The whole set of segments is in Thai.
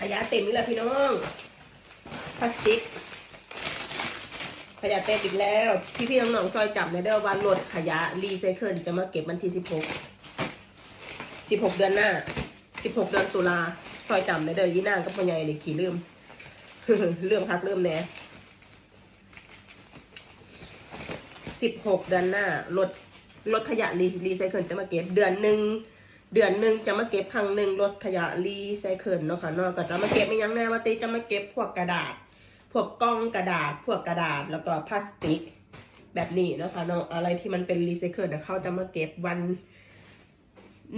ขยะเต็มนี่แหละพี่น้องพลาสติก ขยะเต็มอีกแล้วพี่พี่ๆน้องๆซอยจับในเด้อวันรถขยะรีไซเคิลจะมาเก็บวันที่สิบหกสิบหกเดือนหน้าสิบหกเดือนตุลาซอยจำในเด้อยี่นางกับพ่อใหญ่เลยขี่ลืมเรื่องพักเริ่มแน่สิบหกเดือนหน้ารถรถขยะรีรีไซเคิลจะมาเก็บเดือนหนึ่ง เดือนหนึ่งจะมาเก็บครั้งหนึ่งรถขยะรีไซเคิลเนาะค่ะนาะก็จะมาเก็บไม่ยั้งแน่ว่าตีจะมาเก็บพวกกระดาษ พวกกล้องกระดาษ พวกกระดาษแล้วก็พลาสติก แบบนี้เนาะคะเนาะอะไรที่มันเป็นรีไซเคิลเขาจะมาเก็บวัน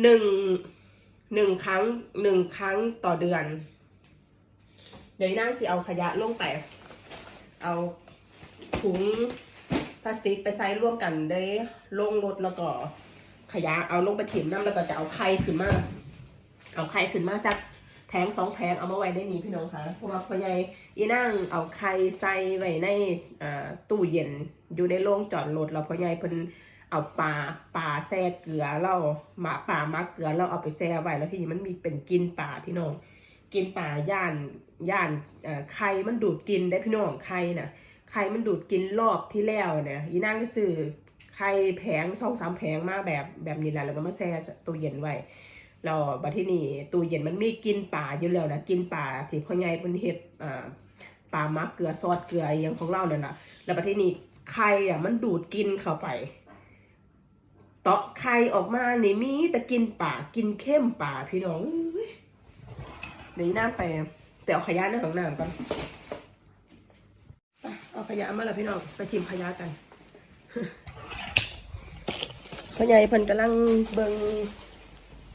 หนึ่งหนึ่งครั้งหนึ่งครั้งต่อเดือน เดี๋ยวนั่งสิเอาขยะลงไปเอาถุงพลาสติกไปใส่ร่วมกันได้ลงรถแล้วก็ ขยะเอาลงไปถิ่มน้ำแล้วก็จะเอาไข่ขึ้นมา เอาไข่ขึ้นมาสักแผงสองแผงเอามาไว้ได้นี่พี่น้องคะเพราะว่าพ่อใหญ่อีนั่งเอาไข่ใส่ไว้ในตู้เย็นอยู่ในโรงจอดรถแล้วพ่อใหญ่เพิ่นเอาปลาปลาแซ่เกลือเราหมาป่ามักเกลือเราเอาไปแซ่ไว้แล้วทีนี้มันมีเป็นกินป่าพี่น้องกินป่าย่านย่านไข่มันดูดกินได้พี่น้องไข่น่ะไข่มันดูดกินรอบที่แล้วเนี่ยอีนั่งก็ซื้อ ไข่แผงสองสามแผงมาแบบแบบนี้แหละแล้วก็มาแช่ตู้เย็นไว้เราบัดที่นี่ตู้เย็นมันมีกินป่าอยู่แล้วนะกินป่าที่พ่อใหญ่เป็นเห็ดอ่าปลามักเกลือซอสเกลืออย่างของเราเนี่ยนะแล้วบัดที่นี่ไข่อะมันดูดกินเข้าไปเตาะไข่ออกมานี่มีแต่กินป่ากินเข้มป่าพี่น้องเดี๋ยวน้ำไปไปเอาขยะในของน้ำก่อนเอาขยะมาแล้วพี่น้องไปชิมขยะกัน พ่อใหญ่เพิ่นกำลังเบิ่ง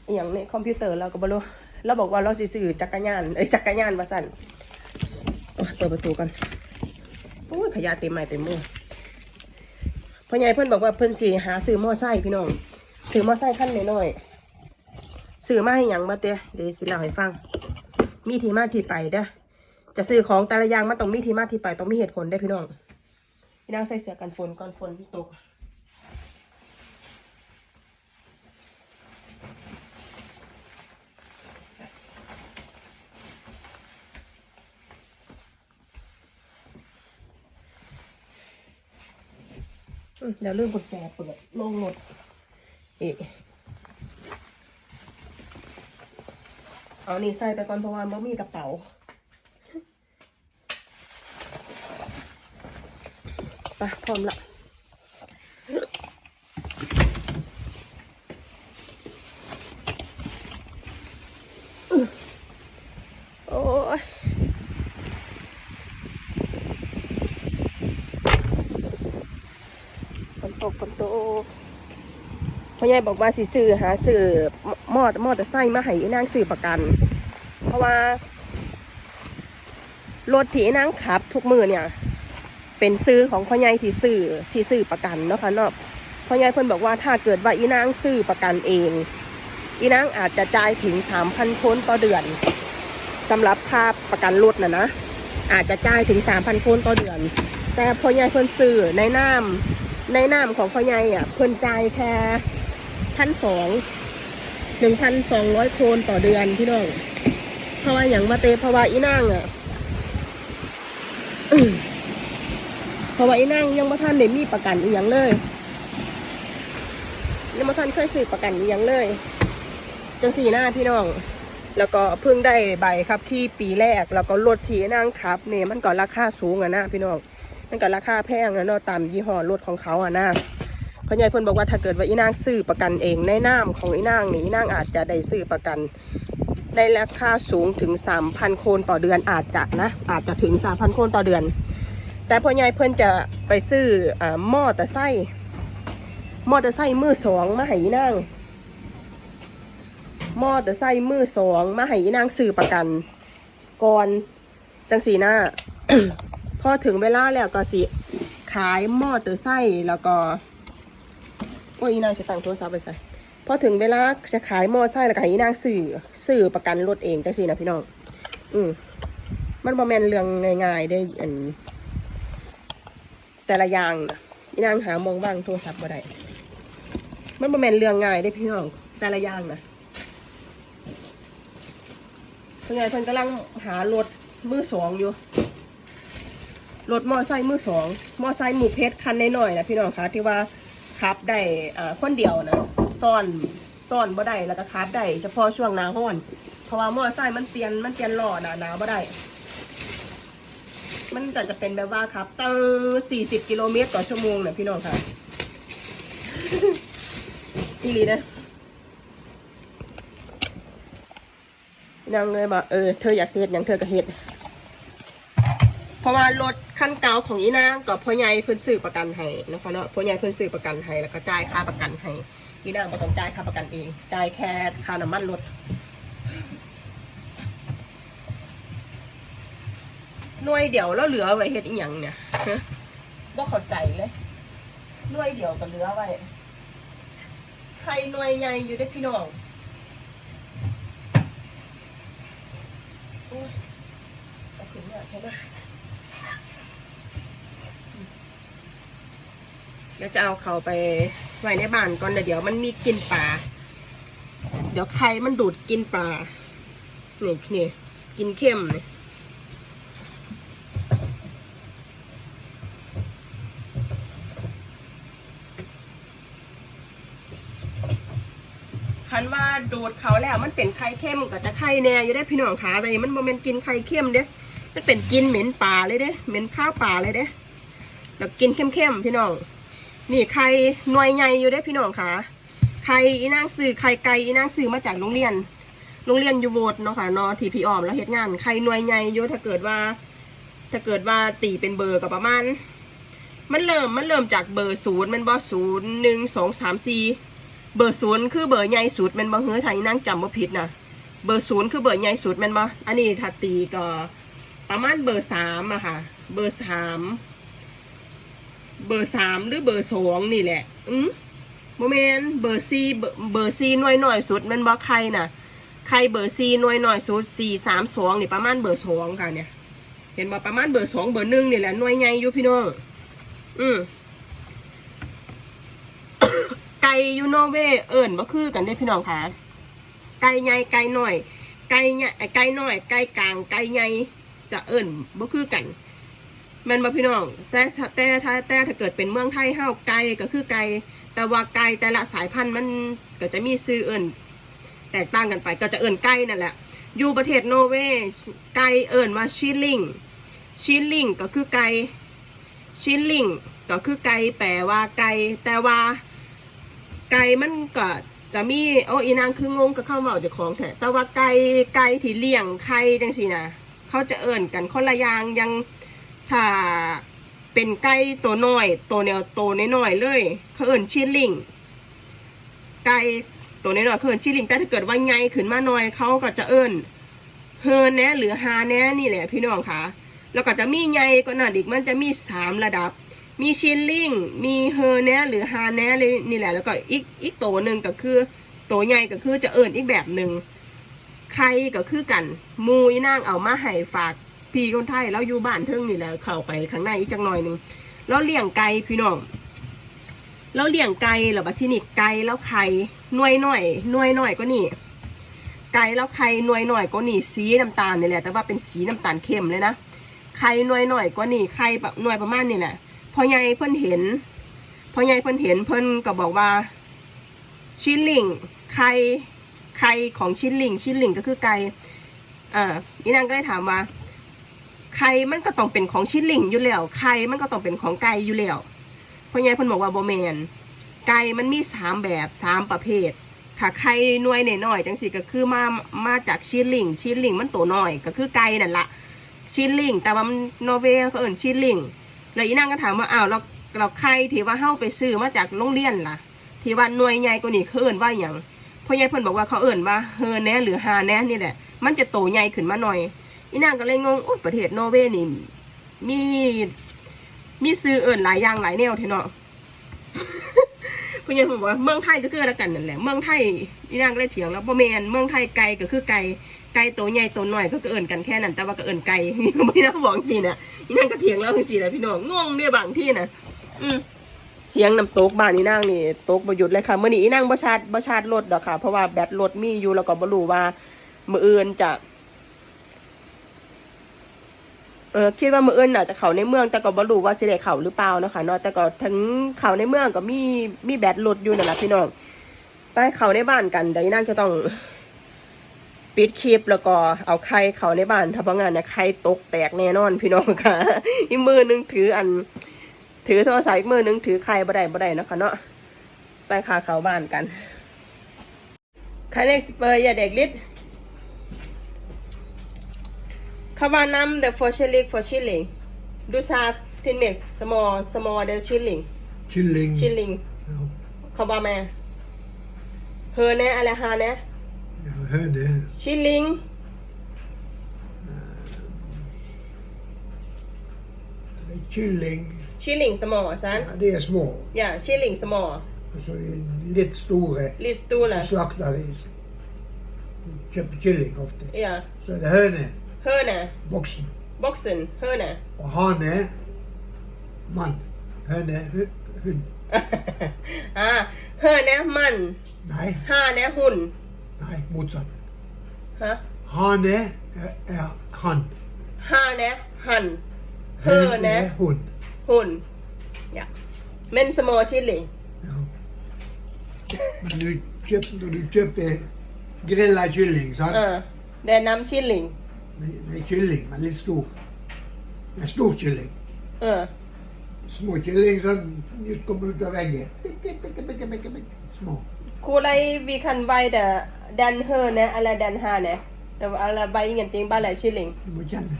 อหย่างในคอมพิวเตอร์เราก็บ่รู้เราบอกว่าเราสิซื้อจักรยานเอ้ยจักรยานว่าสั่นโอ้ยเปิดประตูกันโอ้ยขยะเต็มไม้เต็มมือพ่อใหญ่เพิ่นบอกว่าเพิ่นสิหาซื้อมอไซค์พี่น้องซื้อมอไซค์คันน้อยๆซื้อมาให้หยังมาเตะเดี๋ยวสิเล่าให้ฟัง มีที่มาที่ไปเด้อจะซื้อของแต่ละอย่างมันต้องมีที่มาที่ไปต้องมีเหตุผลได้พี่น้องพี่นางใส่เสื้อกันฝนก่อนฝนตก เดี๋ยวเรื่องกุญแจเปิดโล่งรถอีกเอานี่ใส่ไปก่อนเพราะว่าบ่มีกระเป๋าไปพร้อมละโอ้ยฝน ตกฝนตกพ่อใหญ่บอกว่าสิซื้อหาซื้อมอดมอเตอร์ไซค์มาให้อีนางซื้อประกัน เพราะว่ารถที่อีนางขับ ทุกมือเนี่ย เป็นซื้อของพ่อใหญ่ที่ซื้อที่ซื้อประกันเนาะค่ะเนาะพ่อใหญ่เพิ่นบอกว่าถ้าเกิดว่าอีนางซื้อประกันเอง อีนางอาจจะจ่ายถึง3,000คนต่อเดือนสำหรับค่าประกันรถนะนะอาจจะจ่ายถึง3,000คนต่อเดือน แต่พ่อใหญ่เพิ่นซื้อในนาม ในนามของพ่อใหญ่อะ เพิ่นจ่ายแค่พันสองหนึ่งพันสองร้อยโคนต่อเดือนพี่น้องเพราะว่าอย่างมาเตเพราะว่าอีนางอะเพราะว่าอ้นั่งยังบ่ทันได้มีประกันอีหยังเลยยังบ่ทันเคยซื้อประกันอีหยังเลยจังสี่หน้าพี่น้อง แล้วก็เพิ่งได้ใบครับขี่ปีแรก แล้วก็รถที่นั่งขับเนี่ยมันก็ราคาสูงอะนะพี่น้อง มันก็ราคาแพงอะเนาะตามยี่ห้อรถของเขาอะนะพ่อใหญ่เพิ่นบอกว่าถ้าเกิดว่าอีนางซื้อประกันเองในนามของอีนางนี่อีนางอาจจะได้ซื้อประกันในราคาสูงถึง 3,000 โคนต่อเดือนอาจจะนะอาจจะถึง 3,000 โคนต่อเดือน แต่พ่อใหญ่เพิ่นจะไปซื้ออ่ามอเตอร์ไซค์มอเตอร์ไซค์มือสองมาให้อีนางมอเตอร์ไซค์มือสองมาให้อีนางซื้อประกัน ก่อนจังสีหน้า อถึงเวลาแล้วก็สิขายมอเตอร์ไซค์แล้วก็โอ้ยอีนางจะตั้งโทรศัพท์ไปใส่พอถึงเวลาจะขายมอเตอไซค์แล้วก็ให้อีนางซื้อซื้อประกันรถเองจังสีนะพี่น้อง อืมมันบ่แมนเรื่องง่ายๆได้อัน แต่ละอย่างนะอีนางหามองบ้างโทรศัพท์บ่ได้มันบ่แมนเรื่องง่ายได้พี่น้อง แต่ละอย่างนะเพื่อนเพิ่นกำลังหารถมือสองอยู่ รถมอไซค์มือสองมอไซค์หมูเพชรคันน้อยๆนะพี่น้องคะที่ว่าขับได้อ่าคนเดียวนะซ่อนซ่อนบ่ได้แล้วก็ขับได้เฉพาะช่วงหนาห้อนเพราะว่ามอไซค์มันเปลี่ยนมันเปลี่ยนหล้อหนาหนาวบ่ได้ มันก็จะเป็นแบบว่าครับตั้งสี่สิบกิโลเมตรต่อชั่วโมงนะพี่น้องค่ะอีหลีนะนางเลยบอกเออเธออยากเฮ็ดอย่างเธอก็เฮ็ด ราะว่ารถขั้นเก่าของอีนางกับพ่อใหญ่เพิ่นซื้อประกันให้นะคะเนาะพ่อใหญ่เพิ่นซื้อประกันให้แล้วก็จ่ายค่าประกันให้อีนางบ่ต้องจ่ายค่าประกันเองจ่ายแค่ค่าน้ำมันรถหน่วยเดียวแล้วเหลือไว้เฮ็ดอีหยังเนี่ยบ่เข้าใจเลยหน่วยเดียวก็เหลือไว้ใครหน่วยใหญ่อยู่ได้พี่น้องโอ้ยอาขึ้นมาใช่ไหม เดี๋ยวจะเอาเขาไปไว้ในบ้านก่อนเดี๋ยวเดี๋ยวมันมีกินปลาเดี๋ยวไข่มันดูดกินปลานี่นี่กินเข้มนี่คันว่าดูดเขาแล้วมันเป็นไข่เข้มก็จะไข่แน่อยู่ได้พี่น้องขาแต่มันโมเมนกินไข่เข้มเด้มันเป็นกินเหม็นปลาเลยเด้เหม็นข้าวปลาเลยเด้แล้วกินเข้มๆพี่น้อง นี่ไข่หน่วยใหญ่อยู่ได้พี่น้องค่ะไข่อีนางซื้อไข่ไก่อีนางซื้อมาจากโรงเรียน โรงเรียนยูโวดเนาะค่ะนอทีพีออมแล้วเฮ็ดงานไข่หน่วยใหญ่อยู่ถ้าเกิดว่า ถ้าเกิดว่าตีเป็นเบอร์กับประมาณมันเริ่มมันเริ่มจากเบอร์ศูนย์มันบอศูนย์หนึ่งสองสามสี่เบอร์ศูนย์คือเบอร์ใหญ่สุดมันบอเฮ้ยถ้าอีนางจำบ่ผิดนะเบอร์ศูนย์คือเบอร์ใหญ่สุดมันบออันนี้ถ้าตีก็ประมาณเบอร์สามอะค่ะ เบอร์สาม เบอร์สามหรือเบอร์สองนี่แหละ อืมโมเมนเบอร์ซีเบอร์ซีหน่วยหน่อยสุดมันบอกใครน่ะใครเบอร์ซีหน่วยหน่อยสุดสี่สามสองนี่ประมาณเบอร์สองค่ะเนี่ย เห็นบอกประมาณเบอร์สองเบอร์หนึ่งนี่แหละหน่วยใหญ่อยู่พี่น้องอืมไก่ยูโนเวเอิญบ่คือกันได้พี่น้องค่ะไก่ใหญ่ไก่หน่อยไก่ใหญ่ไก่น้อยไก่กลางไก่ใหญ่จะเอิญบ่คือกัน แม่นบ่พี่น้อง แต่ถ้าแต่ถ้าแต่ถ้าเกิดเป็นเมืองไทยเฮาไก่ก็คือไก่แต่ว่าไก่แต่ละสายพันธุ์มันก็จะมีชื่อเอิ้นแตกต่างกันไปก็จะเอิ้นไก่นั่นแหละอยู่ประเทศโนเวย์ไก่เอิ้นว่าชิลลิงชิลลิงก็คือไก่ชิลลิงก็คือไก่แปลว่าไก่แต่ว่าไก่มันก็จะมีโอ้อีนางคืองงกับข้าวเหมาจ้าของแท้แต่ว่าไก่ไก่ที่เลี้ยงไข่จังซี่นะเขาจะเอิ้นกันคนละอย่างอยัง ถ้าเป็นไก่ตัวน้อยตัวแนวตัวน้อยๆเลยเขาเอิ่นชิลลิงไก่ตัวน้อยๆเขาเอิ่นชิลลิงแต่ถ้าเกิดว่าใหญ่ขึ้นมาหน่อยเขาก็จะเอิ่นเฮอแนหรือฮาแนนี่แหละพี่น้องค่ะ แล้วก็จะมีใหญ่กว่านั้นอีกมันจะมีสามระดับ มีชิลลิงมีเฮอแนหรือฮาแนเลยนี่แหละ แล้วก็อีกอีกตัวหนึ่งก็คือตัวใหญ่ก็คือจะเอิ่นอีกแบบหนึ่งไข่ก็คือกันมูอีนางเอามาให้ฝาก พี่คนไทยเราอยู่บ้านเทิงนี่แหละเข้าไปข้างในอีกจังหน่อยหนึ่งแล้วเลี้ยงไก่พี่น้องแล้วเลี้ยงไก่แล้วบัดที่นี่ไก่แล้วไข่หน่วยหน่อยหน่วยหน่อยก็นี่ไก่แล้วไข่หน่วยหน่อยก็นี่สีน้ำตาลนี่แหละแต่ว่าเป็นสีน้ำตาลเข้มเลยนะไข่หน่วยหน่อยก็นี่ไข่แบบหน่วยประมาณนี่แหละพอใหญ่เพิ่นเห็นพอใหญ่เพิ่นเห็นเพิ่นก็บอกว่าชิลลิงไข่ไข่ของชิลลิงชิลลิงก็คือไก่อ่าอีนางก็ได้ถามว่า ไข่มันก็ต้องเป็นของชิลลิงอยู่แล้วไข่มันก็ต้องเป็นของไก่อยู่แล้วเพราะไงเพิ่นบอกว่าโบแมนไก่มันมีสามแบบสามประเภทถ้าไข่หน่วยหน่อยๆจังสิก็คือมามาจากชิลลิงชิลลิงมันโตัวน้อย ก็คือไก่นั่นละชิลลิงแต่ว่ามันนอร์เวย์เขาเอิ่นชิลลิงแล้วอีนางก็ถามว่าอ้าวเราเราไข่ที่ว่าเฮาไปซื้อมาจากโรงเรียนล่ะ ที่ว่าหน่วยใหญ่กว่านี้เขาเอิ่นว่าอย่างเพราะยายเพิ่นบอกว่าเขาเอิ่นว่าเฮอแนะหรือฮาแนะนี่แหละ มันจะโตใหญ่ขึ้นมาหน่อย อีนางก็เลยงงโอ้ประเทศนอร์เวย์นี่มีมีซื้อเอิ่นหลายอย่างหลายแนวเทเนาะคุณยายผมบอกว่าเมืองไทยก็คือแล้วกันนั่นแหละเมืองไทยอีนางก็เลยเถียงแล้วบ่แมนเมืองไทยไก่ก็คือไก่ไก่ตัวใหญ่ตัวน้อยก็เอิ่นกันแค่นั้นแต่ว่าก็เอิ่นไก่ไม่น่าบอกจริงนะอีนางก็เถียงแล้วจริงๆนะพี่น้องงงเนี่ยบางที่นะอืมเสียงน้ำตกบ้านอีนางนี่ตกประยุทธ์เลยค่ะเมื่อนี้อีนางบ่ชาร์จบ่ชาร์รถดอกค่ะ เพราะว่าแบตรถมีอยู่แล้วก็บรู้ว่ามื้ออื่นจะ เออคิดว่ามืออื่นน่ะจะเขาในเมืองแต่ก็บ่รู้ว่าสิได้เขาหรือเปล่านะคะเนาะแต่ก็ทั้งเขาในเมืองก็มีมีแบตรถอยู่นั่นแหละพี่น้องไปเขาในบ้านกันดี๋ยวอีนั่นก็ต้องปิดคลิปแล้วก็เอาไข่เขาในบ้านถ้าเพราะงานเนี่ยไข่ตกแตกแน่นอนพี่น้องค่ะอีกมือหนึงถืออัน ถือโทรศัพท์อีกมือหนึงถือไข่บ่ได้บ่ได้นะคะเนาะไปคาเขาบ้านกันไข่เล็กสเปอร์อย่าเด็กลิ ดคำว่านำ the for shilling for shilling ดูซาทินเมก small small the shilling Kylling. shilling Ja, คำว่าแม่เฮอแน่อะไรฮาแน่ ja, höne. shilling Det är kylling. shilling small ซัน Ja, det är små. ja shilling small Och så är det lite stora. ลิสตูล่ะ Så slaktar de. Köper kylling ofta. ja Så är det höne. เฮอน่ะ Boxen. boxen เฮอน่ะ Och hane. Man. Höne. hu- Hund. อ่าเฮอนะมัน Nej. ห้านะหุ่น Nej, motsatt. ฮะ Hane är, är han. ห้านะหัน Höne. Höne är hund. หุ่น ja men small shilling Ja. Men du köper, när du köper grillad kylling, sant? อ่าแนะนำ shilling Med, med kylling, men lite stor. En stor kylling. เออ Små kylling som just kommer ut av väggen. Picke, picke, picke, picke, picke. Små. ครูไรวีคันไวแต่ดันเฮอนะอะไรดันห้านะแต่ว่าอะไรใบเงินจริงบ้านอะไร shilling Du må känna.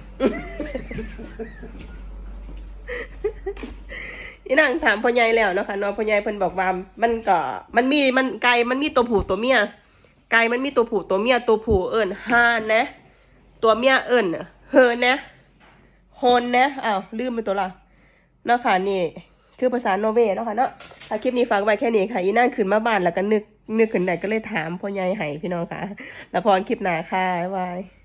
อีนางถามพ่อใหญ่แล้วเนาะค่ะเน้องพ่อใหญ่เพิ่นบอกว่ามันก็มันมีมันไก่มันมีตัวผู้ตัวเมียไก่มันมีตัวผู้ตัวเมียตัวผู้เอิ้นห่านนะ ตัวเมียเอิญเฮินะฮอนนะอ้าวลืมไปตัวละเนาะค่ะนี่ คือภาษาโนเวเนาะค่ะเนาะถ้าคลิปนี้ฝากไว้แค่นี้ค่ะอีนั่งขึ้นมาบ้านแล้วก็นึกนึกขึ้นไหนก็เลยถามพ่อใหญ่ไห้พี่น้องค่ะ แล้วพรคลิปหน้าค่ะบ๊ายบาย